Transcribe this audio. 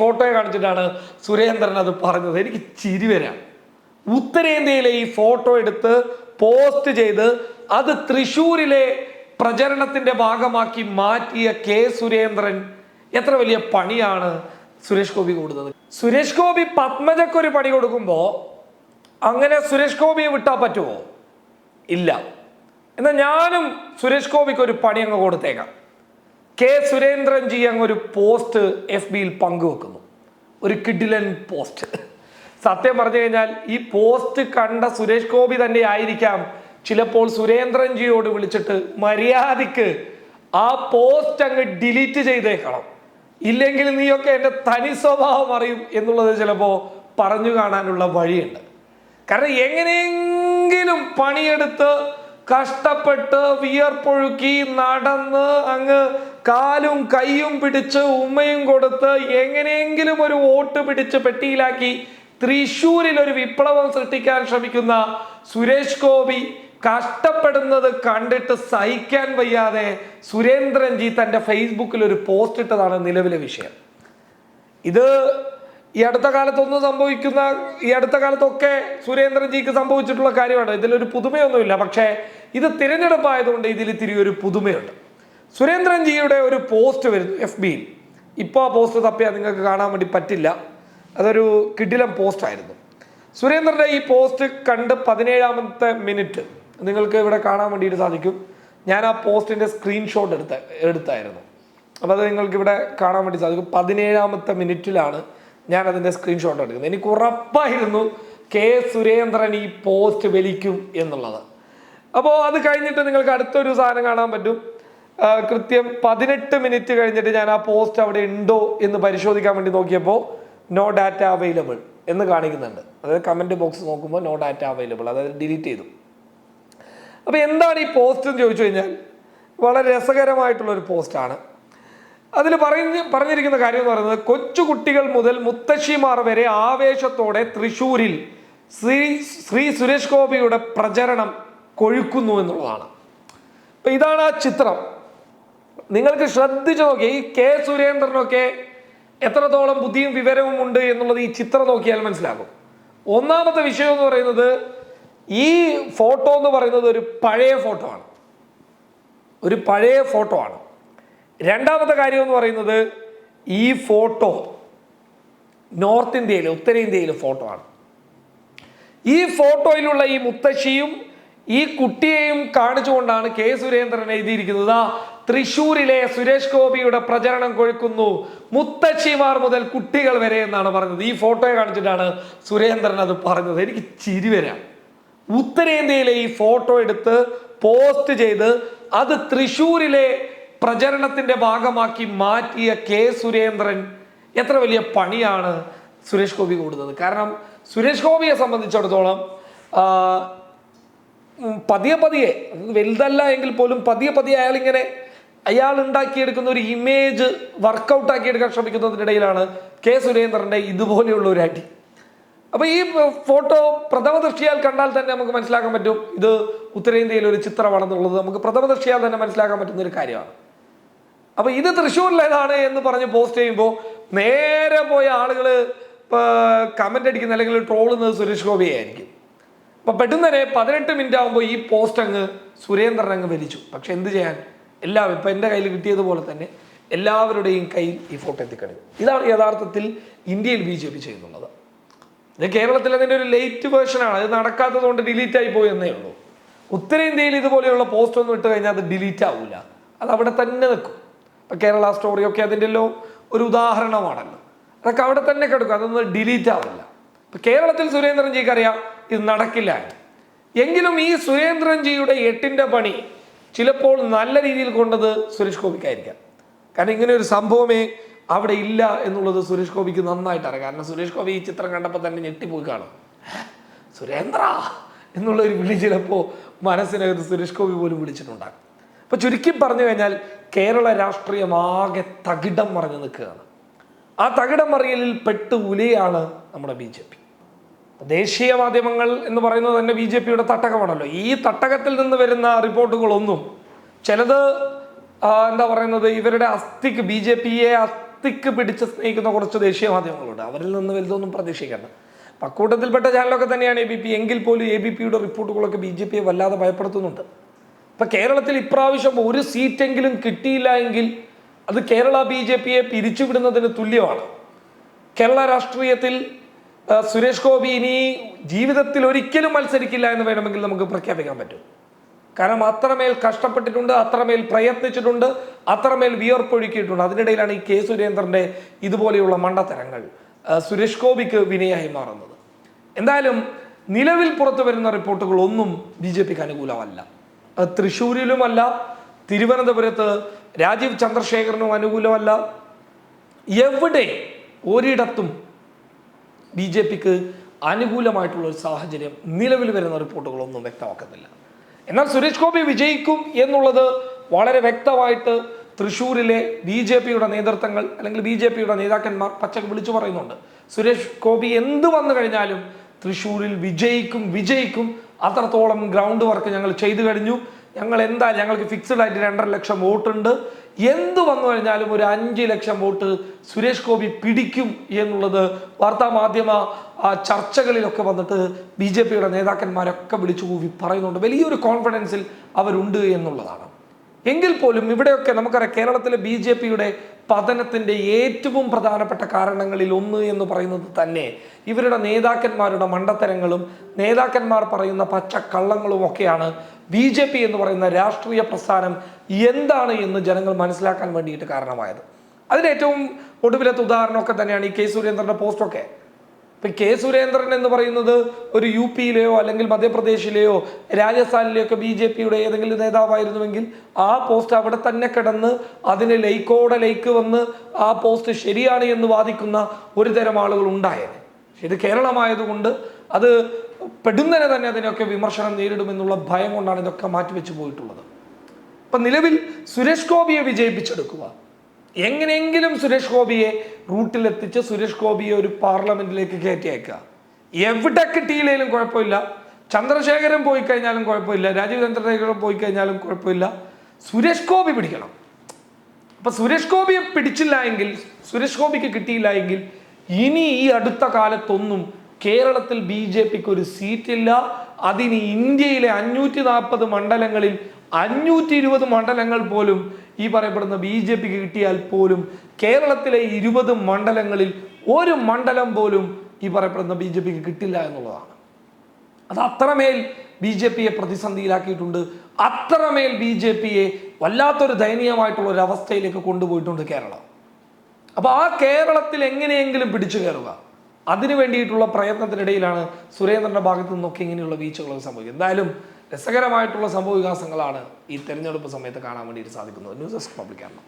ഫോട്ടോയെ കാണിച്ചിട്ടാണ് സുരേന്ദ്രൻ അത് പറഞ്ഞത്. എനിക്ക് ചിരി വരാം. ഉത്തരേന്ത്യയിലെ ഈ ഫോട്ടോ എടുത്ത് പോസ്റ്റ് ചെയ്ത് അത് തൃശ്ശൂരിലെ പ്രചരണത്തിന്റെ ഭാഗമാക്കി മാറ്റിയ കെ സുരേന്ദ്രൻ എത്ര വലിയ പണിയാണ് സുരേഷ് ഗോപി കൊടുത്തത്. സുരേഷ് ഗോപി പത്മജക്കൊരു പണി കൊടുക്കുമ്പോൾ അങ്ങനെ സുരേഷ് ഗോപിയെ വിട്ടാൽ പറ്റുമോ ഇല്ല. എന്നാൽ ഞാനും സുരേഷ് ഗോപിക്ക് ഒരു പണി അങ്ങ് കൊടുത്തേക്കാം. കെ സുരേന്ദ്രൻ ജി അങ്ങ് ഒരു പോസ്റ്റ് എഫ് ബിയിൽ പങ്കുവെക്കുന്നു. ഒരു കിഡിലൻ പോസ്റ്റ്. സത്യം പറഞ്ഞു കഴിഞ്ഞാൽ ഈ പോസ്റ്റ് കണ്ട സുരേഷ് ഗോപി തന്നെ ആയിരിക്കാം. ചിലപ്പോൾ സുരേന്ദ്രൻ ജിയോട് വിളിച്ചിട്ട് മര്യാദയ്ക്ക് ആ പോസ്റ്റ് അങ്ങ് ഡിലീറ്റ് ചെയ്തേക്കണം. ഇല്ലെങ്കിൽ നീയൊക്കെ എന്റെ തനി സ്വഭാവം അറിയും എന്നുള്ളത് ചിലപ്പോൾ പറഞ്ഞു കാണാനുള്ള വഴിയുണ്ട്. കാരണം എങ്ങനെയെങ്കിലും പണിയെടുത്ത് കഷ്ടപ്പെട്ട് വിയർപ്പൊഴുക്കി നടന്ന് അങ്ങ് കാലും കൈയും പിടിച്ച് ഉമ്മയും കൊടുത്ത് എങ്ങനെയെങ്കിലും ഒരു വോട്ട് പിടിച്ച് പെട്ടിയിലാക്കി തൃശൂരിൽ ഒരു വിപ്ലവം സൃഷ്ടിക്കാൻ ശ്രമിക്കുന്ന സുരേഷ് ഗോപി കഷ്ടപ്പെടുന്നത് കണ്ടിട്ട് സഹിക്കാൻ വയ്യാതെ സുരേന്ദ്രൻജി തന്റെ ഫേസ്ബുക്കിൽ ഒരു പോസ്റ്റ് ഇട്ടതാണ് നിലവിലെ വിഷയം. ഇത് ഈ അടുത്ത കാലത്തൊന്നും സംഭവിക്കുന്ന ഈ അടുത്ത കാലത്തൊക്കെ സുരേന്ദ്രൻജിക്ക് സംഭവിച്ചിട്ടുള്ള കാര്യമാണ്. ഇതിലൊരു പുതുമയൊന്നുമില്ല. പക്ഷേ ഇത് തിരഞ്ഞെടുപ്പായതുകൊണ്ട് ഇതിൽ ഇത്തിരി ഒരു പുതുമയുണ്ട്. സുരേന്ദ്രൻജിയുടെ ഒരു പോസ്റ്റ് വരുന്നു എഫ് ബിയിൽ ഇപ്പോൾ ആ പോസ്റ്റ് തപ്പിയാൽ നിങ്ങൾക്ക് കാണാൻ വേണ്ടി പറ്റില്ല. അതൊരു കിടിലം പോസ്റ്റായിരുന്നു സുരേന്ദ്രന്റെ ഈ പോസ്റ്റ് കണ്ട് പതിനേഴാമത്തെ മിനിറ്റ് നിങ്ങൾക്ക് ഇവിടെ കാണാൻ വേണ്ടിയിട്ട് സാധിക്കും. ഞാൻ ആ പോസ്റ്റിന്റെ സ്ക്രീൻഷോട്ട് എടുത്ത എടുത്തായിരുന്നു. അപ്പോൾ അത് നിങ്ങൾക്ക് ഇവിടെ കാണാൻ വേണ്ടി സാധിക്കും. പതിനേഴാമത്തെ മിനിറ്റിലാണ് ഞാൻ അതിന്റെ സ്ക്രീൻഷോട്ട് എടുക്കുന്നത്. എനിക്ക് ഉറപ്പായിരുന്നു കെ സുരേന്ദ്രൻ ഈ പോസ്റ്റ് വലിക്കും എന്നുള്ളത്. അപ്പോൾ അത് കഴിഞ്ഞിട്ട് നിങ്ങൾക്ക് അടുത്തൊരു സാധനം കാണാൻ പറ്റും. കൃത്യം പതിനെട്ട് മിനിറ്റ് കഴിഞ്ഞിട്ട് ഞാൻ ആ പോസ്റ്റ് അവിടെ ഉണ്ടോ എന്ന് പരിശോധിക്കാൻ വേണ്ടി നോക്കിയപ്പോൾ നോ ഡാറ്റ അവൈലബിൾ എന്ന് കാണിക്കുന്നുണ്ട്. അതായത് കമന്റ് ബോക്സ് നോക്കുമ്പോൾ നോ ഡാറ്റ അവൈലബിൾ അതായത് ഡിലീറ്റ് ചെയ്തു. അപ്പോൾ എന്താണ് ഈ പോസ്റ്റ് എന്ന് ചോദിച്ചു കഴിഞ്ഞാൽ വളരെ രസകരമായിട്ടുള്ളൊരു പോസ്റ്റാണ് അതിൽ പറഞ്ഞ് പറഞ്ഞിരിക്കുന്ന കാര്യം എന്ന് പറയുന്നത് കൊച്ചുകുട്ടികൾ മുതൽ മുത്തശ്ശിമാർ വരെ ആവേശത്തോടെ തൃശ്ശൂരിൽ ശ്രീ ശ്രീ സുരേഷ് ഗോപിയുടെ പ്രചരണം കൊഴുക്കുന്നു എന്നുള്ളതാണ്. ഇതാണ് ആ ചിത്രം. നിങ്ങൾക്ക് ശ്രദ്ധിച്ചു നോക്കി ഈ കെ സുരേന്ദ്രനൊക്കെ എത്രത്തോളം ബുദ്ധിയും വിവരവും ഉണ്ട് എന്നുള്ളത് ഈ ചിത്രം നോക്കിയാൽ മനസ്സിലാകും. ഒന്നാമത്തെ വിഷയം എന്ന് പറയുന്നത് ഈ ഫോട്ടോ എന്ന് പറയുന്നത് ഒരു പഴയ ഫോട്ടോ ആണ്. ഒരു പഴയ ഫോട്ടോ ആണ്. രണ്ടാമത്തെ കാര്യം എന്ന് പറയുന്നത് ഈ ഫോട്ടോ നോർത്ത് ഇന്ത്യയിലെ ഉത്തരേന്ത്യയിലെ ഫോട്ടോ ആണ്. ഈ ഫോട്ടോയിലുള്ള ഈ മുത്തശ്ശിയും ഈ കുട്ടിയെയും കാണിച്ചുകൊണ്ടാണ് കെ സുരേന്ദ്രൻ എഴുതിയിരിക്കുന്നത്. "ദാ തൃശ്ശൂരിലെ സുരേഷ് ഗോപിയുടെ പ്രചരണം കൊഴുക്കുന്നു മുത്തശ്ശിമാർ മുതൽ കുട്ടികൾ വരെ എന്നാണ് പറഞ്ഞത്. ഈ ഫോട്ടോയെ കാണിച്ചിട്ടാണ് സുരേന്ദ്രൻ അത് പറഞ്ഞത്. എനിക്ക് ചിരി ഉത്തരേന്ത്യയിലെ ഈ ഫോട്ടോ എടുത്ത് പോസ്റ്റ് ചെയ്ത് അത് തൃശൂരിലെ പ്രചരണത്തിന്റെ ഭാഗമാക്കി മാറ്റിയ കെ സുരേന്ദ്രൻ എത്ര വലിയ പണിയാണ് സുരേഷ് ഗോപി കൊടുത്തത് കാരണം സുരേഷ് ഗോപിയെ സംബന്ധിച്ചിടത്തോളം പതിയെ പതിയെ വലുതല്ല എങ്കിൽ പോലും പതിയെ പതിയെ അയാൾ ഇങ്ങനെ അയാൾ ഉണ്ടാക്കിയെടുക്കുന്ന ഒരു ഇമേജ് വർക്കൗട്ട് ആക്കിയെടുക്കാൻ ശ്രമിക്കുന്നതിനിടയിലാണ് കെ സുരേന്ദ്രന്റെ ഇതുപോലെയുള്ള ഒരു അടി. അപ്പോൾ ഈ ഫോട്ടോ പ്രഥമ ദൃഷ്ടിയാൽ കണ്ടാൽ തന്നെ നമുക്ക് മനസ്സിലാക്കാൻ പറ്റും ഇത് ഉത്തരേന്ത്യയിലെ ഒരു ചിത്രമാണെന്നുള്ളത് നമുക്ക് പ്രഥമ ദൃഷ്ടിയാൽ തന്നെ മനസ്സിലാക്കാൻ പറ്റുന്ന ഒരു കാര്യമാണ്. അപ്പോൾ ഇത് തൃശ്ശൂരിലേതാണ് എന്ന് പറഞ്ഞ് പോസ്റ്റ് ചെയ്യുമ്പോൾ നേരെ പോയ ആളുകൾ കമന്റ് അടിക്കുന്ന അല്ലെങ്കിൽ ട്രോളുന്നത് സുരേഷ് ഗോപിയെ ആയിരിക്കും. അപ്പൊ പെട്ടെന്ന് തന്നെ പതിനെട്ട് മിനിറ്റ് ആകുമ്പോൾ ഈ പോസ്റ്റ് അങ്ങ് സുരേന്ദ്രൻ അങ്ങ് വലിച്ചു. പക്ഷെ എന്ത് ചെയ്യാൻ? എല്ലാവരും ഇപ്പം എന്റെ കയ്യിൽ കിട്ടിയതുപോലെ തന്നെ എല്ലാവരുടെയും കയ്യിൽ ഈ ഫോട്ടോ എത്തിക്കഴിഞ്ഞു. ഇതാണ് യഥാർത്ഥത്തിൽ ഇന്ത്യയിൽ ബി ജെ പി ചെയ്യുന്നുള്ളത്. ഇത് കേരളത്തിൽ അതിന്റെ ഒരു ലേറ്റ് വേർഷനാണ് അത് നടക്കാത്തത് കൊണ്ട് ഡിലീറ്റ് ആയി പോയി എന്നേ ഉള്ളൂ. ഉത്തരേന്ത്യയിൽ ഇതുപോലെയുള്ള പോസ്റ്റ് ഒന്നും ഇട്ട് കഴിഞ്ഞാൽ അത് ഡിലീറ്റ് ആവില്ല അത് അവിടെ തന്നെ നിൽക്കും. ഇപ്പം കേരള സ്റ്റോറിയൊക്കെ അതിന്റെ എല്ലാം ഒരു ഉദാഹരണമാണല്ലോ. അതൊക്കെ അവിടെ തന്നെ കിടക്കും. അതൊന്നും ഡിലീറ്റ് ആവില്ല. ഇപ്പം കേരളത്തിൽ സുരേന്ദ്രൻജിക്ക് അറിയാം ഇത് നടക്കില്ല എങ്കിലും ഈ സുരേന്ദ്രൻജിയുടെ എട്ടിന്റെ പണി ചിലപ്പോൾ നല്ല രീതിയിൽ കൊണ്ടത് സുരേഷ് ഗോപിക്കായിരിക്കാം. കാരണം ഇങ്ങനെ ഒരു സംഭവമേ അവിടെ ഇല്ല എന്നുള്ളത് സുരേഷ് ഗോപിക്ക് നന്നായിട്ട് അറിയാം. കാരണം സുരേഷ് ഗോപി ഈ ചിത്രം കണ്ടപ്പോൾ തന്നെ ഞെട്ടിപ്പോയി കാണും. സുരേന്ദ്ര എന്നുള്ള ഒരു വിളി ചിലപ്പോൾ മനസ്സിനകത്ത് സുരേഷ് ഗോപി പോലും വിളിച്ചിട്ടുണ്ടാകും. അപ്പൊ ചുരുക്കി പറഞ്ഞു കഴിഞ്ഞാൽ കേരള രാഷ്ട്രീയം ആകെ തകിടം മറിഞ്ഞു നിൽക്കുകയാണ്. ആ തകിടം മറിയലിൽ പെട്ട് ഉലയാണ് നമ്മുടെ ബി ജെ പി. ദേശീയ മാധ്യമങ്ങൾ എന്ന് പറയുന്നത് തന്നെ ബി ജെ പിയുടെ തട്ടകമാണല്ലോ. ഈ തട്ടകത്തിൽ നിന്ന് വരുന്ന റിപ്പോർട്ടുകളൊന്നും ചിലത് എന്താ പറയുന്നത് ഇവരുടെ അസ്ഥിക്ക് ബി ജെ പിയെ അസ്ഥിക്ക് പിടിച്ച് സ്നേഹിക്കുന്ന കുറച്ച് ദേശീയ മാധ്യമങ്ങളുണ്ട്. അവരിൽ നിന്ന് വലുതൊന്നും പ്രതീക്ഷിക്കേണ്ട. പക്കൂട്ടത്തിൽപ്പെട്ട ചാനലൊക്കെ തന്നെയാണ് എ ബി പി. എങ്കിൽ പോലും എ ബി പിയുടെ റിപ്പോർട്ടുകളൊക്കെ ബി ജെ പിയെ വല്ലാതെ ഭയപ്പെടുത്തുന്നുണ്ട്. ഇപ്പം കേരളത്തിൽ ഇപ്രാവശ്യം ഒരു സീറ്റെങ്കിലും കിട്ടിയില്ല എങ്കിൽ അത് കേരള ബി ജെ പിയെ പിരിച്ചുവിടുന്നതിന് തുല്യമാണ്. കേരള രാഷ്ട്രീയത്തിൽ സുരേഷ് ഗോപി ഇനി ജീവിതത്തിൽ ഒരിക്കലും മത്സരിക്കില്ല എന്ന് വേണമെങ്കിൽ നമുക്ക് പ്രഖ്യാപിക്കാൻ പറ്റും. കാരണം അത്രമേൽ കഷ്ടപ്പെട്ടിട്ടുണ്ട് അത്രമേൽ പ്രയത്നിച്ചിട്ടുണ്ട് അത്രമേൽ വിയർപ്പൊഴുക്കിയിട്ടുണ്ട്. അതിനിടയിലാണ് ഈ കെ സുരേന്ദ്രന്റെ ഇതുപോലെയുള്ള മണ്ടത്തരങ്ങൾ സുരേഷ് ഗോപിക്ക് വിനയായി മാറുന്നത്. എന്തായാലും നിലവിൽ പുറത്തു വരുന്ന റിപ്പോർട്ടുകൾ ഒന്നും ബി ജെ പിക്ക് അനുകൂലമല്ല തൃശ്ശൂരിലുമല്ല തിരുവനന്തപുരത്ത് രാജീവ് ചന്ദ്രശേഖരനും അനുകൂലമല്ല. എവിടെ ഒരിടത്തും ബി ജെ പിക്ക് അനുകൂലമായിട്ടുള്ള ഒരു സാഹചര്യം നിലവിൽ വരുന്ന റിപ്പോർട്ടുകളൊന്നും വ്യക്തമാക്കുന്നില്ല. എന്നാൽ സുരേഷ് ഗോപി വിജയിക്കും എന്നുള്ളത് വളരെ വ്യക്തമായിട്ട് തൃശ്ശൂരിലെ ബി ജെ പിയുടെ നേതൃത്വങ്ങൾ അല്ലെങ്കിൽ ബി ജെ പിയുടെ നേതാക്കന്മാർ പച്ചക്ക് വിളിച്ചു പറയുന്നുണ്ട്. സുരേഷ് ഗോപി എന്ത് വന്നു കഴിഞ്ഞാലും തൃശ്ശൂരിൽ വിജയിക്കും വിജയിക്കും. അത്രത്തോളം ഗ്രൗണ്ട് വർക്ക് ഞങ്ങൾ ചെയ്തു കഴിഞ്ഞു. ഞങ്ങൾ എന്താ ഞങ്ങൾക്ക് ഫിക്സഡ് ആയിട്ട് രണ്ടര ലക്ഷം വോട്ടുണ്ട്. എന്ത് വന്നു കഴിഞ്ഞാലും ഒരു അഞ്ച് ലക്ഷം വോട്ട് സുരേഷ് ഗോപി പിടിക്കും എന്നുള്ളത് വാർത്താ മാധ്യമ ചർച്ചകളിലൊക്കെ വന്നിട്ട് ബി ജെ പിയുടെ നേതാക്കന്മാരൊക്കെ വിളിച്ചു കൂവി പറയുന്നുണ്ട്. വലിയൊരു കോൺഫിഡൻസിൽ അവരുണ്ട് എന്നുള്ളതാണ്. എങ്കിൽ പോലും ഇവിടെയൊക്കെ നമുക്കറിയാം കേരളത്തിലെ ബി ജെ പിയുടെ പതനത്തിന്റെ ഏറ്റവും പ്രധാനപ്പെട്ട കാരണങ്ങളിൽ ഒന്ന് എന്ന് പറയുന്നത് തന്നെ ഇവരുടെ നേതാക്കന്മാരുടെ മണ്ടത്തരങ്ങളും നേതാക്കന്മാർ പറയുന്ന പച്ചക്കള്ളങ്ങളും ഒക്കെയാണ് ബി ജെ പി എന്ന് പറയുന്ന രാഷ്ട്രീയ പ്രസ്ഥാനം എന്താണ് എന്ന് ജനങ്ങൾ മനസ്സിലാക്കാൻ വേണ്ടിയിട്ട് കാരണമായത്. അതിന് ഏറ്റവും ഒടുവിലത്തെ ഉദാഹരണമൊക്കെ തന്നെയാണ് ഈ കെ സുരേന്ദ്രന്റെ പോസ്റ്റൊക്കെ. ഇപ്പൊ കെ സുരേന്ദ്രൻ എന്ന് പറയുന്നത് ഒരു യു പിയിലെയോ അല്ലെങ്കിൽ മധ്യപ്രദേശിലെയോ രാജസ്ഥാനിലെയോ ഒക്കെ ബി ജെ പിയുടെ ഏതെങ്കിലും നേതാവായിരുന്നുവെങ്കിൽ ആ പോസ്റ്റ് അവിടെ തന്നെ കിടന്ന് അതിന് ലൈക്കോടെ ലൈക്ക് വന്ന് ആ പോസ്റ്റ് ശരിയാണ് എന്ന് വാദിക്കുന്ന ഒരു തരം ആളുകൾ ഉണ്ടായത് ഇത് കേരളമായതുകൊണ്ട് അത് പെടുന്നതിനെ തന്നെ അതിനൊക്കെ വിമർശനം നേരിടുമെന്നുള്ള ഭയം കൊണ്ടാണ് ഇതൊക്കെ മാറ്റിവെച്ച് പോയിട്ടുള്ളത്. ഇപ്പൊ നിലവിൽ സുരേഷ് ഗോപിയെ വിജയിപ്പിച്ചെടുക്കുക. എങ്ങനെയെങ്കിലും സുരേഷ് ഗോപിയെ റൂട്ടിലെത്തിച്ച് സുരേഷ് ഗോപിയെ ഒരു പാർലമെന്റിലേക്ക് കയറ്റി അയക്കുക എവിടെ കിട്ടിയില്ലെങ്കിലും കുഴപ്പമില്ല. ചന്ദ്രശേഖരൻ പോയി കഴിഞ്ഞാലും കുഴപ്പമില്ല. രാജീവ് ചന്ദ്രശേഖരൻ പോയി കഴിഞ്ഞാലും കുഴപ്പമില്ല. സുരേഷ് ഗോപി പിടിക്കണം. അപ്പൊ സുരേഷ് ഗോപിയെ പിടിച്ചില്ല എങ്കിൽ സുരേഷ് ഗോപിക്ക് കിട്ടിയില്ല എങ്കിൽ ഇനി ഈ അടുത്ത കാലത്തൊന്നും കേരളത്തിൽ ബി ജെ പിക്ക് ഒരു സീറ്റില്ല അതിന് ഇന്ത്യയിലെ അഞ്ഞൂറ്റി നാൽപ്പത് മണ്ഡലങ്ങളിൽ അഞ്ഞൂറ്റി ഇരുപത് മണ്ഡലങ്ങൾ പോലും ഈ പറയപ്പെടുന്ന ബി ജെ പിക്ക് കിട്ടിയാൽ പോലും കേരളത്തിലെ ഇരുപത് മണ്ഡലങ്ങളിൽ ഒരു മണ്ഡലം പോലും ഈ പറയപ്പെടുന്ന ബി ജെ പിക്ക് കിട്ടില്ല എന്നുള്ളതാണ്. അത് അത്രമേൽ ബി ജെ പിയെ പ്രതിസന്ധിയിലാക്കിയിട്ടുണ്ട്. അത്രമേൽ ബി ജെ പിയെ വല്ലാത്തൊരു ദയനീയമായിട്ടുള്ള ഒരു അവസ്ഥയിലേക്ക് കൊണ്ടുപോയിട്ടുണ്ട് കേരളം. അപ്പോൾ ആ കേരളത്തിൽ എങ്ങനെയെങ്കിലും പിടിച്ചു കയറുക. അതിനു വേണ്ടിയിട്ടുള്ള പ്രയത്നത്തിനിടയിലാണ് സുരേന്ദ്രന്റെ ഭാഗത്തു നിന്നൊക്കെ ഇങ്ങനെയുള്ള വീഴ്ചകളൊക്കെ സംഭവിക്കുന്നത്. എന്തായാലും രസകരമായിട്ടുള്ള സംഭവ വികാസങ്ങളാണ് ഈ തെരഞ്ഞെടുപ്പ് സമയത്ത് കാണാൻ വേണ്ടിയിട്ട് സാധിക്കുന്നത്. News desk പബ്ലിക്കാണ്